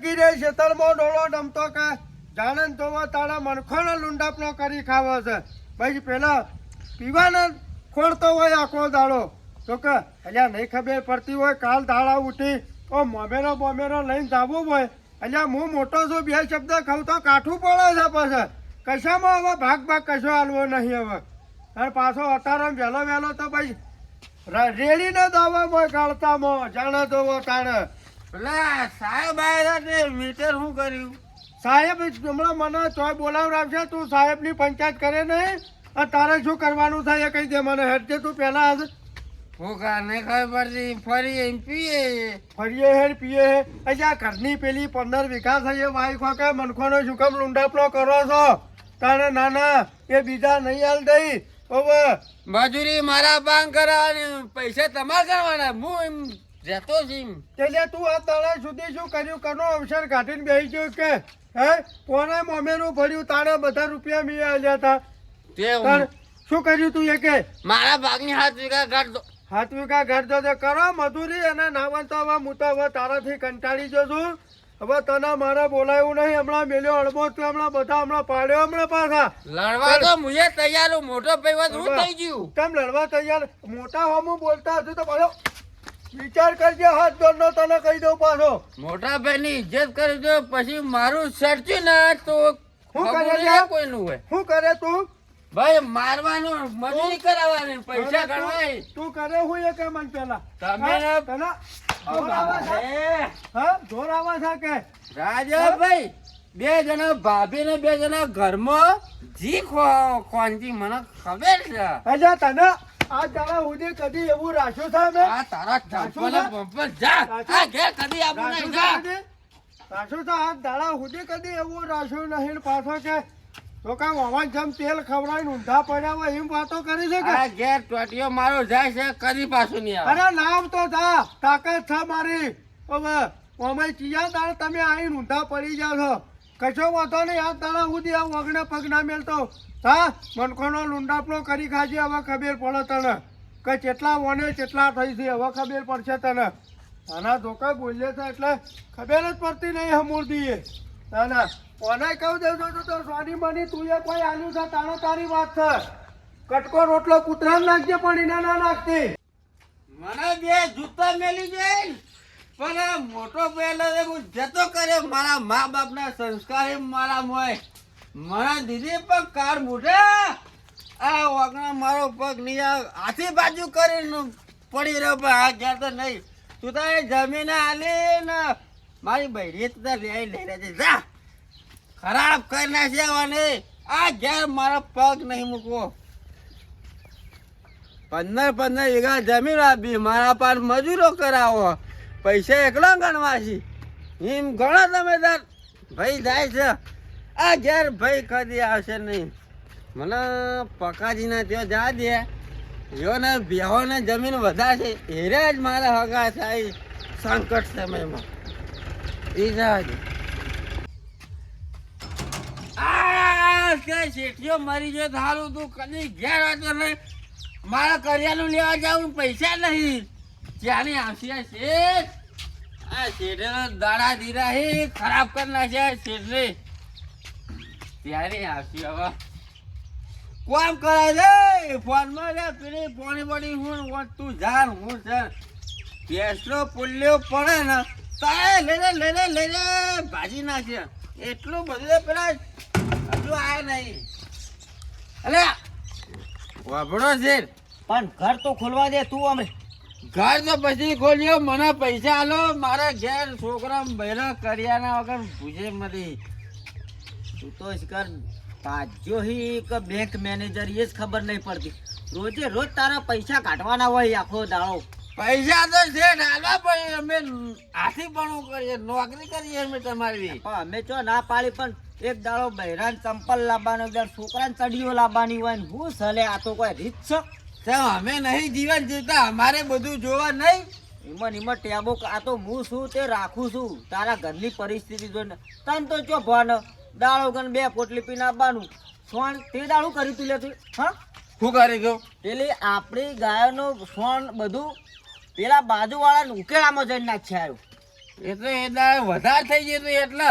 રહી ખેતરમાં ડોળો ડમતો કે જાણે તો તારા મનખોનો લુંડાપનો કરી ખાવો છે. પછી પેલા પીવાને ખોડતો હોય આખો દાડો. તો કે, અલ્યા, નહીં ખબર પડતી હોય, કાલ દાડા ઉઠી ઓ મોમેરો બોમેરો લઈને જવું હોય. અલ્યા, હું મોટો છું, બે શબ્દ કહું તો કાઠું પડે છે પછી. કશામાં હવે ભાગ ભાગ કશો હાલવો નહીં હવે. અને પાછો અતારો વહેલો વહેલો તો ભાઈ રેડીને હોય કાળતામાં જાણે તો તાણે. પેલા સાહેબ આવ્યા તે મીટર શું કર્યું? સાહેબ હમણાં મને ચોય બોલાવડાવશે તું સાહેબની પંચાયત કરે નહીં આ તારે શું કરવાનું થાય એ કહી દે મને. હેઠે તું પહેલાં હું કાને ખબર પડતી ફરી એમ પીએ? ફરીએ હેર પીએ હે. અહીંયા ઘરની પેલી પંદર વીઘા થઈ એ વાઈ કે મનખોનો શું કેમ લૂંડાપલો કરો છો. તારે નાના એ બીજા નહીં હાલ દઈ. હવે મજૂરી મારા બાંગ કરાવવાની પૈસા તમારે કરવાના? હું એમ રહેતો છું એટલે તું આ દાડા સુધી શું કર્યું? કનો અવસર કાઢીને બેસી ગયો કે? હે? કોને મોમેરું ભર્યું? તારે બધા રૂપિયા મી આલ્યા હતા તે શું કર્યું તું એ કે મારા ભાગની હાથ વીઘા કાઢ દો હાથ વીઘા ઘર દો કરો મધુરી અને નાવન તો હવે હું તો હવે તારાથી કંટાળી જો છું. હવે તને મારે બોલાયું નહીં. હમણાં મેલ્યો અડબો તું હમણાં બધા હમણાં પાડ્યો હમણાં પાછા. લડવા તો મુએ તૈયાર હું. મોટો પૈવત હું થઈ ગયું. કેમ લડવા તૈયાર? મોટા હોમું બોલતા હતું તો પાછો વિચાર કરજે હાથ દોડનો તને કહી દઉં પાછો. મોટા ભાઈની ઇજ્જત કરી દો પછી મારું સરચી ના તો હું કરે? કોઈનું હોય. શું કરે તું? ભાઈ મારવાનું મજૂરી કરાવવાની પૈસા ગણવાય. તું કરે હું એ કે મન પેલા. તમે તને જોર આવે છે? એ, હા જોર આવે છે કે? રાજાભાઈ બે જણા ભાભી ને બે જણા ઘરમાં જી ખો- ખોનથી મને ખબર છે. અજા તને આ તારા સુધી કદી એવું રાખ્યો છે મે આ તારા ચંપલ પંપલ જા. આ ઘે કદી નહીં જા. રાખ્યો છે? આ તારા સુધી કદી એવું રાખ્યો નહીં પાછો કે તો કાં વાવા જમ તેલ ખવડાવીને ઊંધા પડ્યા હોય એમ વાતો કરી છે કે? આ ઘેર ટોટીઓ મારો જાય છે કદી પાછું નહીં આવે. અરે નામ તો જા તાકાત છે મારી. હવે અમે ચિયા દાળ તમે આવીને ઊંધા પડી જાવ છો. કશો વાંધો નહીં આ તારા સુધી આ વગણે પગના મેલતો હા મનખોનો લુંડાપણો કરી ખાજે, હવે ખબર પડે તને. કે કેટલા વને કેટલા થઈ છે, હવે ખબર પડશે તને. આના ધોકા બોલે છે એટલે ખબર જ પડતી નહીં હમૂર્દીએ ના કોને કહું દેજો તો તો સોની મની, તું એ કોઈ આલ્યું છે, તારો તારી વાત છે. કટકો રોટલો કૂતરાને નાખજે, પણ એને ના નાખતી. મને બે જૂતા મેલી જાય પણ મોટો પહેલો જતો કરે મારા મા બાપના સંસ્કાર મારા મોય મારા દીદી પગ કાર મૂઢા. આ વાગણા મારો પગ નહીં આ હાથી બાજુ કરીને પડી રહ્યો, પણ આ ઘેર તો નહીં. તું તારે જમીને આલી ને મારી બહેરી તો લઈ લઈ છે જા. ખરાબ કરી નાખ્યા આવવાની આ ઘેર મારો પગ નહીં મૂકવો. પંદર પંદર વીઘા જમીન આપી. મારા પાર મજૂરો કરાવો. પૈસા એકલા ગણવા છે એમ ગણો તમે તાર. ભાઈ જાય છે. આ ઘેર ભાઈ કદી આવશે નહીં. મને પકાજીના ત્યાં જા દે. યોને ને બેહો ને જમીન વધારે છે એરે જ મારા હગા થાય સંકટ સમયમાં. એ જા શેઠીઓ મરી ગયો સારું તું કદી ઘેર હતો નહીં. મારા કરિયાનું લેવા જાવ પૈસા નહીં. ત્યાંની આવશે શેઠ. આ શેઠે દાડા દીરા ખરાબ કરી નાખ્યા શેઠને. ત્યારે આવશે હવે. કોમ કરે છે? ફોનમાં રે પેલી પોણી પડી હું તું જાણ હું છે પેસલો પુલ્યો પડે ને તાય લઈને લઈને લઈને ભાજી નાખે એટલું બધું પેલા હજુ આય નહીં. અલે વાભડો છે. પણ ઘર તો ખોલવા દે તું અમે ઘર તો પછી ખોલ્યો મને પૈસા આલો. મારા ઘેર છોકરા બહેરા કર્યાના વગર ભૂજે મળી તું તો શિકાર તાજો હી કે બેંક મેનેજર એ જ ખબર નહીં પડતી. રોજે રોજ તારા પૈસા કાઢવાના હોય આખો દાડો. પૈસા તો છે ડાલવા પડે અમે આથી પણ કરીએ નોકરી કરીએ અમે તમારી. પણ અમે ચો ના પાડી પણ એક દાડો બહેરાન ચંપલ લાવવાનો એક દાડો છોકરાને ચડીઓ લાવવાની હોય ને હું સલે આ તો કોઈ રીત છે? તો અમે નહીં જીવન જીવતા અમારે બધું જોવા નહીં. એમાં ને એમાં ટેબો આ તો હું શું તે રાખું છું? તારા ઘરની પરિસ્થિતિ જોઈને. તને તો ચો ભાન દાડો ગણ બે પોટલી પીને આવવાનું. સોણ તે દાડું કર્યું તું લેતું હા? શું કરી ગયો પેલી આપણી ગાયનો સોણ બધું પેલા બાજુવાળાને ઉકેલામાં જઈને નાખ્યા આવ્યું. એટલે એ દાળ વધારે થઈ ગયું હતું એટલે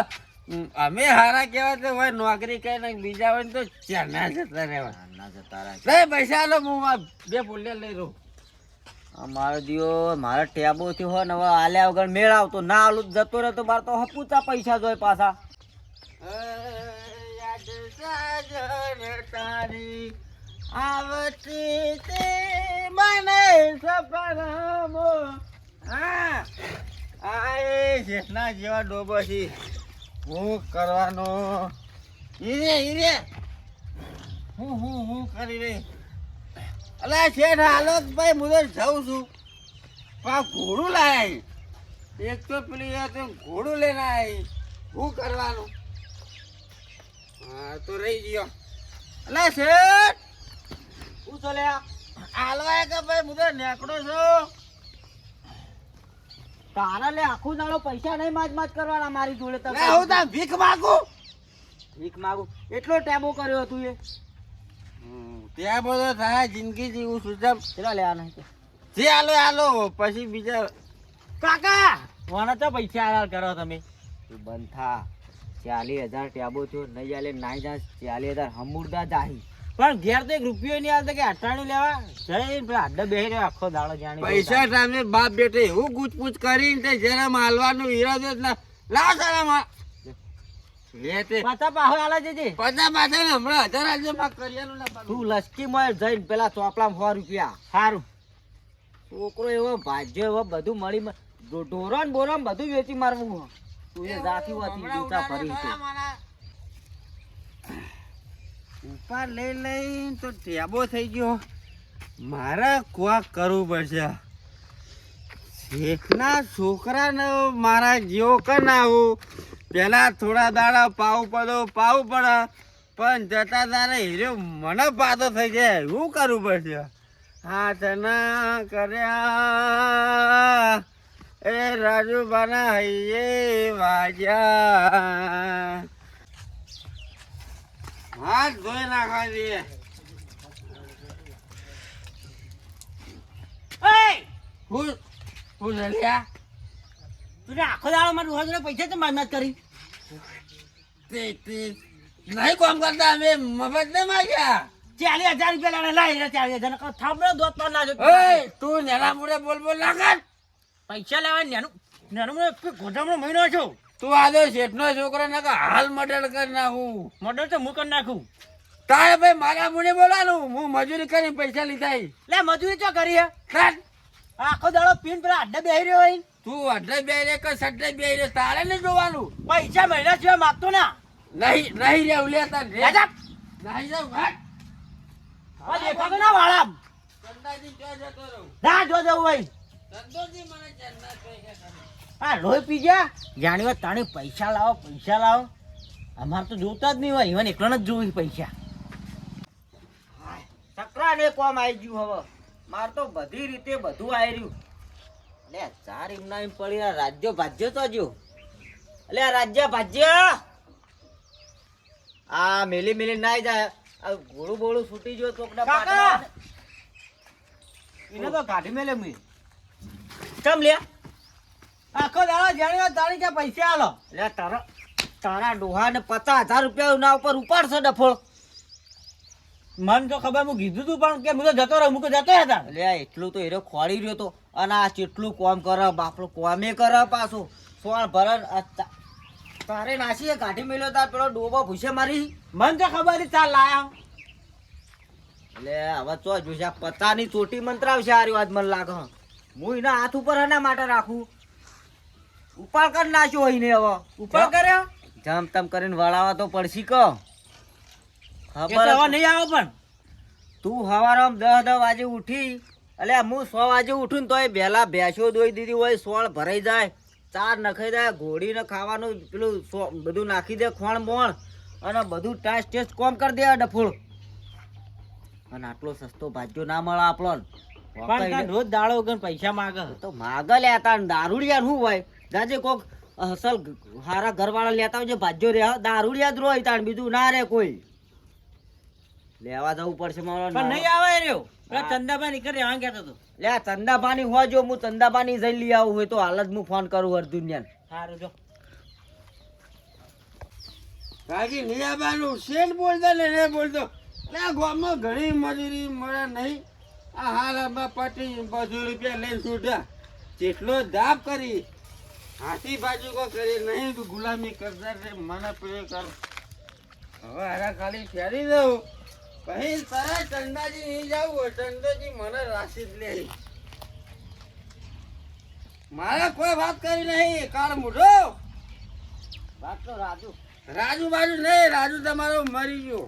અમે હારા કહેવાય તો હોય નોકરી કરીને બીજા હોય ને તો ચેના જતા રહેવા ના જતા રહે. પૈસા લો હું બે પુલ્ય લઈ રહું. મારો દીવો મારે ટેબો થી હોય ને હવે આલ્યા વગર મેળ આવતો. ના આલું તો જતો રહે તો મારે તો હપુચા પૈસા જોય પાછા. આવતી મને સપનામો. હા, આ એ જેઠના જેવા ડોબો છે. હું કરવાનો? હીરે હીરે હું હું હું કરી રહી. અલે શેઠ, હાલો ભાઈ, હું જાઉં છું. પા ઘોડું લાય. એક તો પેલી ઘોડું લઈને આવી હું કરવાનું? હા તો રહી ગયો. અલે શેઠ! હું તો લે હાલવાય કે ભાઈ હું તો નેકડો છું? તારા લે આખું દાડો પૈસા નહીં માજ માજ કરવાના મારી જોડે તો. લે હું તા ભીખ માગું? ભીખ માગું? એટલો ટેબો કર્યો તું એ. ત્યાં બધો થાય જિંદગી જીવું છું જેમ. કેટલા લેવાના છે જે હાલો આલો પછી બીજા. કાકા મને તો પૈસા આલાલ કરો તમે. બંધ થા. ચાલીસ હજાર ટેબો થયો નહીં ચાલે નાઈ જા ચાલી હજાર હમુરદા જાહી. પણ ઘેર તો એક રૂપિયો નહીં આવતો કે અટાણી લેવા? જઈને પેલા આડે બેહી રહ્યો આખો દાડો જાણી પૈસા સામે બાપ બેટે એવું ગુચપુચ કરીને તે જરા માલવાનો ઈરાદો જ ના. લાવ સારા માં છોકરો એવો ભાજ્યો એવો બધું મળી ઢોરો ને બોરો બધું વેચી મારવું તું એ જાતી હોતી જૂતા ભરી છે ઉપર લઈ લઈ તો ટેબો થઈ ગયો. મારે કોક કરવું પડશે. શેઠના છોકરાને મારા જેવો કર આવું. પહેલા થોડા દાડા પાવું પડો પાવું પડે પણ જતા તારે હીરો મને પાતો થઈ જાય. એવું કરવું પડશે? હાથ ના કર્યા. એ રાજુબાના હૈયે વાજ્યા હાથ ધોઈ નાખવા દે હું હું જલ્યા તું આખો દાડો મારું રોજ પૈસા તો મહેનત કરી. નહીં કામ કરતા અમે મફત ને માગ્યા. ચાલીસ હજાર રૂપિયા લાવે લાઈ ચાલીસ હજાર. થાંભલો દોત ના ઓય તું નેના મુડે બોલ બોલ ના કર. પૈસા લેવા નેનું નેનું ગોડામનો મહિનો છો. તું આદો શેઠનો છોકરો ના કે હાલ મર્ડર કરી નાખું. મર્ડર તો હું કરી નાખું. તારે ભાઈ મારા મુને બોલાનું હું મજૂરી કરીને પૈસા લીધા. લે મજૂરી ચો કરી હે. આખો દાડો પીન પેલા અડ્ડે બેહી રહ્યો હોય તું અડ્ડે બેહી રે કે સડ્ડે બેહી રે? તારે ને જોવાનું. પૈસા મહિના સિવાય માગતો ના. નહીં નહીં રે ઉલિયા રે. રાજા નહીં રે વાત આ દેખાતો ના વાળા ચંદાજી ક્યાં જતો રહું? ના જો જવું હોય. આ લોહી પી જા. જાણી વાત તાણી પૈસા લાવો પૈસા લાવો. અમારે તો જોતા જ નહીં હોય ઈવન એકલો જ જોવી પૈસા. સકરા ને કોમ આવી ગયું હવે. માર તો બધી રીતે બધું આવી રહ્યું. એટલે ચાર એમના એમ પડી રાજ્ય ભાજ્ય તો જો એટલે આ રાજ્ય ભાજ્ય. આ મેલી મેલી ના જાય. આ ગોળું બોળું છૂટી ગયો તો! એને તો કાઢી મેલે મુઈ ચમ લે આખો દાડો જાણ્યો તારી કે પૈસા આલો. લે તારા તારા ડોહા ને પચાસ હજાર રૂપિયા ના ઉપર ઉપાડશે ડફો મન તો ખબર હું કીધું તું પણ કે હું તો જતો રહ્યો હું તો જતો હતા લે એટલું તો એરો ખોડી રહ્યો તો. અને આ ચેટલું કોમ કરે બાપડો કોમે કરે પાછું. સોળ ભરણ તારે નાસી કાઢી મેલ્યો તાર પેલો ડોબો ભૂસે મારી. મન તો ખબર ચાલ લાયા લે હવે ચો જોશે પતાની ચોટી મંત્રાવશે આ વાત મને લાગે. હં. એના હાથ ઉપર એના માટે રાખું? ઉપાડ કરી નાખ્યો એને હવે. ઉપર કર્યો? જામ તમ કરીને વળાવા તો પડશી કહો ખબર નહીં આવો પણ. તું સવારમાં દસ દસ વાગે ઉઠી એટલે હું સો વાગે ઉઠું ને તોય વહેલા ભેંસો દોઈ દીધી હોય સોળ ભરાઈ જાય ચાર નખાઈ જાય ઘોડીને ખાવાનું પેલું બધું નાખી દે ખોણ બોણ અને બધું ટેસ્ટ ટેસ્ટ કોમ કરી દે ડફોળ. અને આટલો સસ્તો ભાજ્યો ના મળે આપણો પણ તાર રોજ દાડો વગર પૈસા માગે તો માગે લેતા દારૂડિયા શું હોય? જાજે કોક અસલ હારા ઘરવાળા લેતા હોય ભાજ્યો રે દારૂડિયા જ રોય તાણ બીજું ના રે કોઈ. લેવા જવું પડશે મારો પણ નહીં આવે રહ્યો. ચંદાભાઈ નીકળ રહેવા કહેતો હતો લે આ ચંદાબાની હોય જો હું ચંદાબાની જઈ લઈ આવું હોય તો હાલ જ હું ફોન કરું અર્જુન ને સારું જો. કાકી નિયાબાનું શેઠ બોલતો ને બોલતો એટલે ગામમાં ઘણી મજૂરી મળે નહીં. આ હાલ આમાં પટી બધું રૂપિયા લઈને છૂટા જેટલો દાબ કરી હાથી બાજુ કો કરી નહીં તું ગુલામી કરતા રે મને પેલું કર. હવે હારા ખાલી ફેરી દઉં. પછી તરત ચંદાજી નહીં જવું હોય ચંદાજી મને રાશી જ લે. મારે કોઈ વાત કરી નહીં કાળ મોઢો. વાત તો રાજુ. રાજુ બાજુ નહીં રાજુ તમારો મરી ગયો.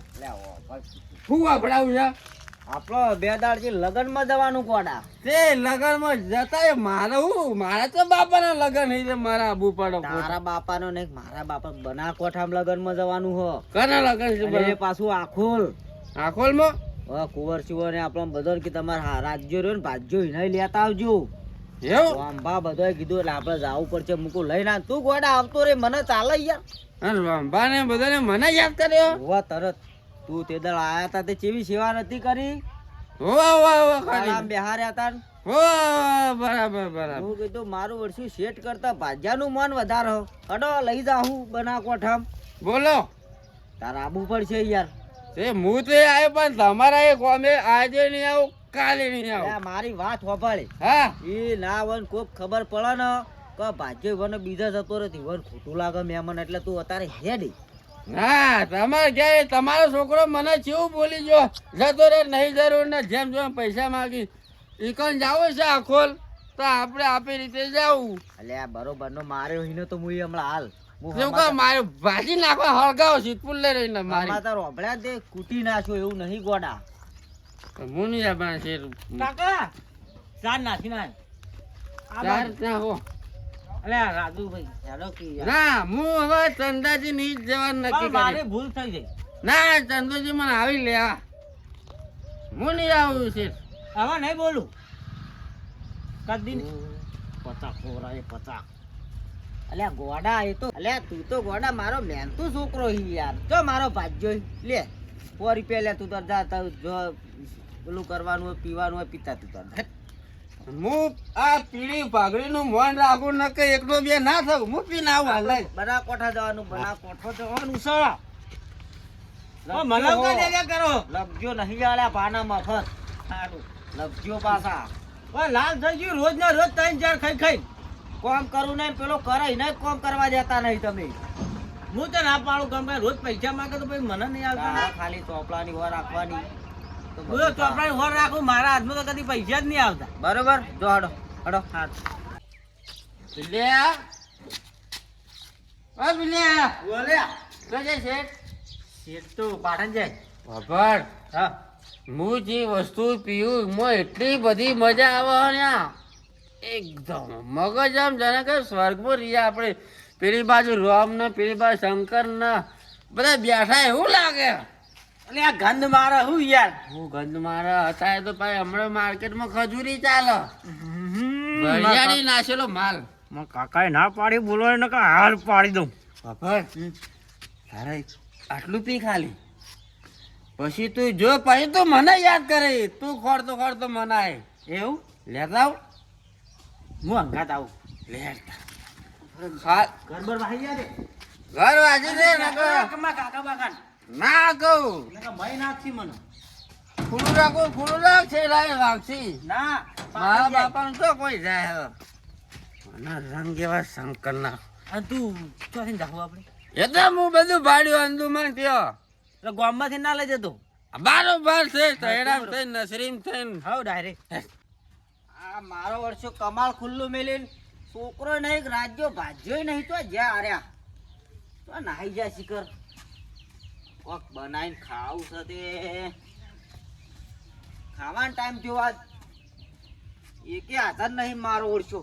ફૂવા ભડાવું છે? આપણો બે દાડથી લગનમાં જવાનું કોડા? તે લગનમાં જતા મારે હું? મારા તો બાપાના લગન હે મારા આબુ પડો તારા બાપાનો ને મારા બાપા બના કોઠામાં લગનમાં જવાનું હો. કના લગન છે બને પાછું આખોલ. આખોલમાં? હા કુંવર સુવર ને આપણો બધો કે તમારે રાજ્યો રહ્યો ને ભાજ્યો એને લેતા આવજો. એવું? અંબા બધો કીધું એટલે આપણે જવું પડશે મૂકું લઈ ના તું ગોડા આવતો રે મને ચાલે યાર. અને ને બધાને મને યાદ કર્યો? હોવા તરત. તું તે દળ આયા તા તે ચેવી સેવા નથી કરી? વાહ વાહ વાહ આરામ ખાલી. બેહાર્યા તા બરાબર બરાબર. હું કીધું મારું વર્ષું શેઠ કરતા ભાજ્યાનું મન વધારે. અડો લઈ જાઉં બના કોઠામ. બોલો. તાર આબુ પડશે યાર. તે હું તો આવ્યો પણ તમારા એ કોમે આજે નહીં આવું કાલે નહીં આવું. મારી વાત હોભાળી. હા. એ ના વન કોક ખબર પડે ને કે ભાજ્ય વન બીજા જતો રહેતી વન ખોટું લાગે મેમન એટલે તું અત્યારે હેડી. ના તમારે ક્યાંય તમારો છોકરો મને કેવું બોલી ગયો? જતો રે નહીં જરૂર ને જેમ જેમ પૈસા માગી. ઈકન જાવું છે આખોલ તો આપણે આપી રીતે જાવું. એટલે આ બરોબર નો માર્યો હિનો તો મુઈ હમણાં હાલ. શું કહો મારે ભાજી નાખવા હળગાવો સિદ્ધપુર લઈ રહીને મારી. હમણાં તાર રોભળ્યા દે કૂટી નાખ્યો એવું નહીં ગોડા. હું નહીં આપણા છે કાકા ચાર નાખી નાખ. ચાર ના હો. અલે આ રાજુભાઈ હેલો કે ના હું હવે ચંદાજી ની જવાનું નક્કી કરી. ભૂલ થઈ ગઈ. ના ચંદુજી મને આવી લેવા હું નહીં આવું છે હવે નહીં બોલું. કદી નહીં. ખોરા એ પચાક અલ્યા ગોડા એ તો અલ્યા તું તો ગોડા મારો મહેનતુ છોકરો હી યાર. જો મારો ભાજ્યો લે પોરી રૂપિયા લે તું તો જા જો પેલું કરવાનું હોય પીવાનું હોય પીતા તું હેટ. હું આ પીળી પાઘડીનું મોન રાખું ન કે એકનો બે ના થયું હું પીને આવું હાલ બના કોઠા જવાનું? બના કોઠો જવાનું કરો. લગજો નહીં આલ્યા પાના મફત સારું લગજો પાછા. ઓય લાલ થઈ ગયું. રોજ ના રોજ ત્રણ ચાર ખાઈ ખાઈ. કોમ કરું નહીં પેલો કરે ને કોમ કરવા દેતા નહીં તમે. હું તો ના પાડું ગમે રોજ પૈસા માંગે તો પછી મને નહીં આવતા. ખાલી ચોપડાની વાર રાખવાની. હું ચોપડા હોર રાખું મારા હાથમાં તો કદી પૈસા જ નહીં આવતા. બરોબર જો હડો હડો. બિલ્યા ઓ બિલ્યા બોલ્યા તો જે છે શેઠ? તો પાટણ જાય. બાપર હા. હું જે વસ્તુ પીવું એમાં એટલી બધી મજા આવે એકદમ મગજ આમ જાણે કે સ્વર્ગમાં રહીએ આપણે. પેલી બાજુ રામ ને પેલી બાજુ શંકર ને બધા બેઠા એવું લાગે. એટલે આ ગંધ મારે હું યાર? હું ગંધ મારે હતા તો ભાઈ હમણાં માર્કેટમાં ખજૂરી ચાલે. વરિયાળી નાખેલો માલ. કાકાએ ના પાડી બોલો ને કે હાલ પાડી દઉં. તારે આટલું પી ખાલી. પછી તું જો પછી તું મને યાદ કરે. તું ખોડતો ખોડતો મનાય એવું? લેતા આવ. હું અંગાત આવું. લેતા ઘર વાજી દે કાકા બાકાન. ના કહું. ભાઈ મને. ખુલ્લું રાખો ખુલ્લું રાખશી ના મારા બાપાનું તો કોઈ જાય મને રંગ એવા શંકર ના અને તું ચોથી જાવું આપણે? એટલે હું બધું ભાડ્યું અંદુમાન થયો એટલે ગામમાંથી ના લઈ જતો. બારોબાર છે તૈરામ થઈને નસરીમ થઈને. હાવ ડાયરેક્ટ આ મારો વર્ષો કમાલ ખુલ્લું મેલીને છોકરો નહીં રાજ્યો ભાજ્યો નહીં તો જ્યાં આર્યા તો નાહી જાય શિખર. કોક બનાવીને ખાવું છે તે. ખાવાનો ટાઈમ થયો આજ એકે હાજર નહીં મારો ઓળશો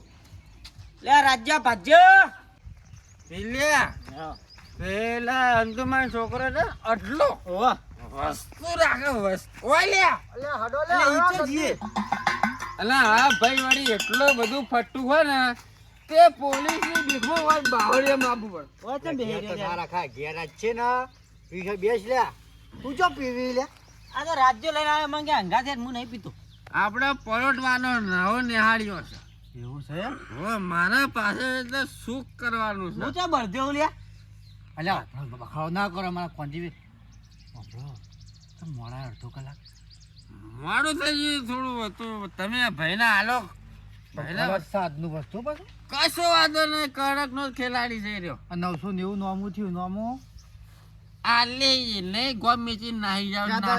લે રાજ્ય ભાજ્ય. પેલા પેલા અંદુમાન છોકરો ને આટલો વસ્તુ રાખે વસ્તુ. ઓય લ્યા. એટલે ઈ તો જીએ અને આ ભાઈ વાળી એટલું બધું ફટ્ટું હોય ને તે પોલીસની બીકમાં વાત બાવળિયામાં આપવું પડે ઘેર જ છે ને. પીછે બેસ લે. તું ચો પીવી લે? આ તો રાજ્ય લઈને આવે મને કે હું નહીં પીતો. આપણે પરોટવાનો નવો નિહાળ્યો છે. એવું છે હવે મારા પાસે એટલે સુખ કરવાનું હું છે ચા બળદેવ લ્યા અલ્યા બખાડો ના કરો મારા કોંજી મોડા અડધો કલાક. મારું થઈ ગયું થોડું હતું તમે ભાઈના હાલો. ભાઈના સાતનું વસ્તુ પાછું. કશો વાંધો નહીં કડક નો ખેલાડી જઈ રહ્યો. નવસો નેવું નોમું થયું નોમું. આ લે નહીં ગોમ નાહી. જાવ ના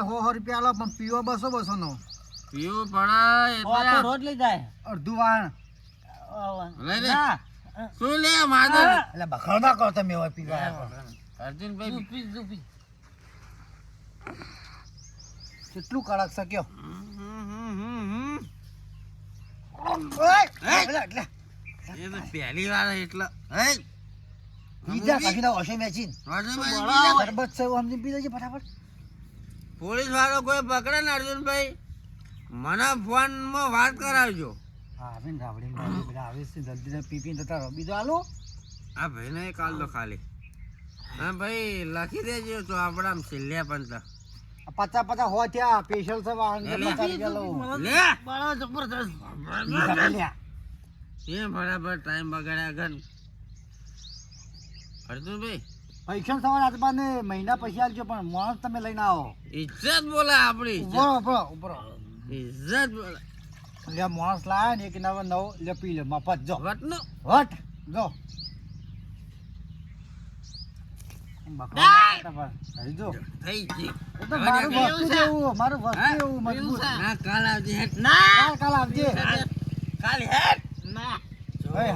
સો સો રૂપિયા આલો પણ પીવો બસો બસો નો. પીવું પડે એટલે રોજ લઈ જાય. અડધું વાણ લઈ લે. શું લે માધર એટલે બખાડો કરો તમે હવે પીવા. અર્જુનભાઈ કેટલું કડક છે કયો. હમ, હમ, હમ, હમ. ઓય! હે! એટલે, એટલે. એ તો પહેલી વાર એટલે. હે? બીજા કાઢી દો હશે મેચિન અર્જુનભાઈ છે સમજી પી લેજે ફટાફટ. પોલીસ વાળો કોઈ પકડે ને અર્જુનભાઈ મને ફોનમાં વાત કરાવજો. હા આવીને રાવડી રાવડી બધા આવે છે જલ્દી પી પીને જતા રહો. બીજો આલો આ ભાઈને કાલ તો ખાલી. હા ભાઈ લખી દેજો તો આપણા છેલ્લે પણ તો. આ પચાસ પચાસ હો ત્યાં સ્પેશિયલ છે વાહન. પચાસ રૂપિયા લે! બાળા જબરદસ્ત એ બરાબર ટાઈમ બગાડ્યા ઘર. અર્જુનભાઈ પૈસા સવાર આજમાં ને મહિના પછી આલજો પણ માણસ તમે લઈને આવો. ઇજ્જત બોલા આપણી ઇજ્જત. બોલે. લે માણસ લાયા ને એક નવ નવ લે પી લે મફત જો. વટ નો ખાતા જો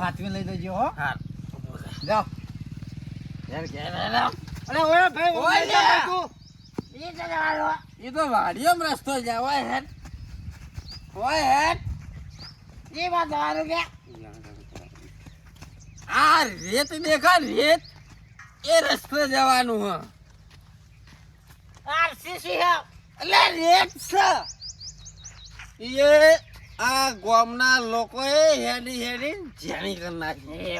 હાથવી લઈ દેજો હો. જાઓ. અરે ઓય ભાઈ ઓય. તું વાડીઓમાં રસ્તો જાય ઓય હેઠ ઓય એ વાત જવાનું કે? આ રેત દેખા રેત એ રસ્તો જવાનું હ. એટલે રેત છે. એ આ ગામના લોકોએ હેડી હેડી જેણી કરી નાખી.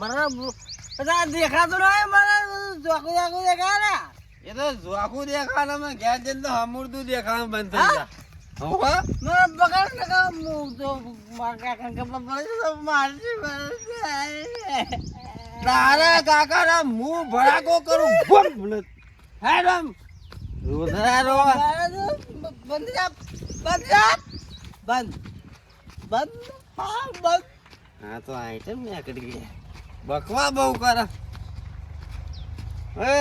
બરાબર. બધા દેખાતું નહીં મને ચોખ્ખું ચોખ્ખું દેખાય એ તો જોખું દેખાવાનું ઘેર જઈને તો હમુરતું દેખાવાનું બંધ થઈ જાય. હું? કાકા તારા કાકાના મું ભડાકો કરું બમ હેડમ. રોધરા બંધ બંધ બંધ. બંધ? હા બંધ. હા તો આઈટમ મેં નીકળી ગયા બકવા બહુ કરે એ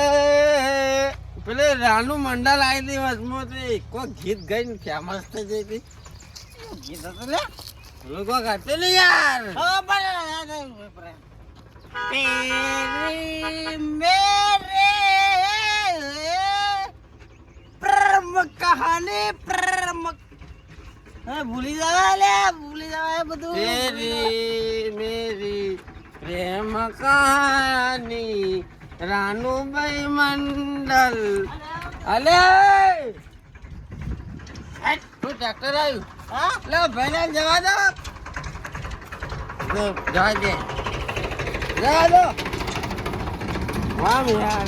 પેલે રાનુ મંડળ આવી હતી વચમાં તો કોઈ ગીત ગાઈને ફેમસ થઈ જઈ હતી ગીત હતું લે લોકો ગાતે ને યાર હા બરાબર तेरी मेरे प्रेम कहानी प्रेम હા ભૂલી જવા લે ભૂલી જવા એ બધું તેરી મેરી પ્રેમ કહાની રાનુભાઈ મંડલ. અલે! તું ટ્રેક્ટર આવ્યું હા? લે ભાઈને જવા દો. જવા દે. જવા દો. વામ યાર